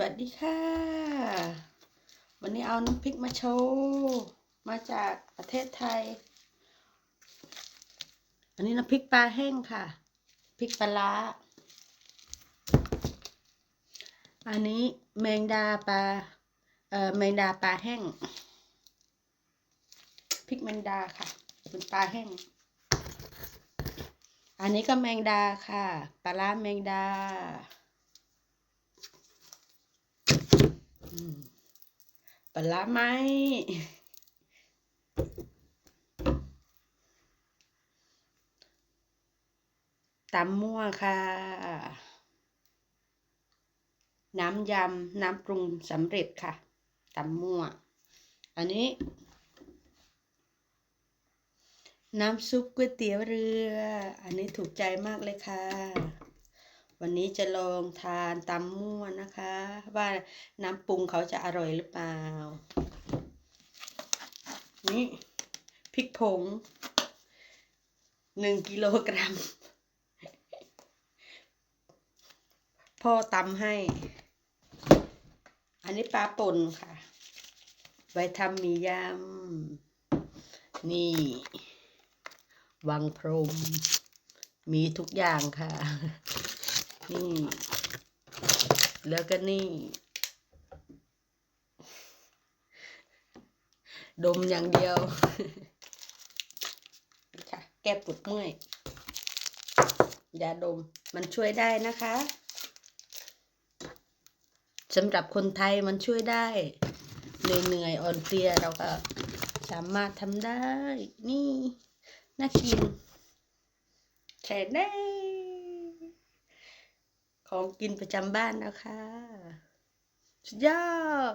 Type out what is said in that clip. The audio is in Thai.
วัสดีค่ะ วันนี้เอาน้ำพริกมาโชว์มาจากประเทศไทย อันนี้น้ำพริกปลาแห้งค่ะพริกปลาร้าอันนี้แมงดาปลาเอ่อแมงดาปลาแห้งพริกแมงดาค่ะเป็นปลาแห้ง อันนี้ก็แมงดาค่ะปลาร้าแมงดา อืม ปลาร้าไหมตำมั่วค่ะ น้ำยำ น้ำปรุงสำเร็จค่ะตำมั่ว อันนี้ น้ำซุปก๋วยเตี๋ยวเรือ อันนี้ถูกใจมากเลยค่ะ วันนี้จะลองทานตำมั่วนะคะ ว่าน้ำปรุงเขาจะอร่อยหรือเปล่า นี่พริกผงหนึ่งกิโลกรัม พ่อตำให้ อันนี้ปลาป่นค่ะ ไว้ทำหมียำ นี่ วังพรม มีทุกอย่างค่ะ นี่ แล้วก็นี่ ดมอย่างเดียวค่ะ แก้ปวดเมื่อยยาดมมันช่วยได้นะคะสำหรับคนไทยมันช่วยได้เหนื่อยๆอ่อนเพลียเราก็สามารถทำได้ นี่ น่ากินแค่ได้ ของกินประจำบ้านนะคะ สุดยอด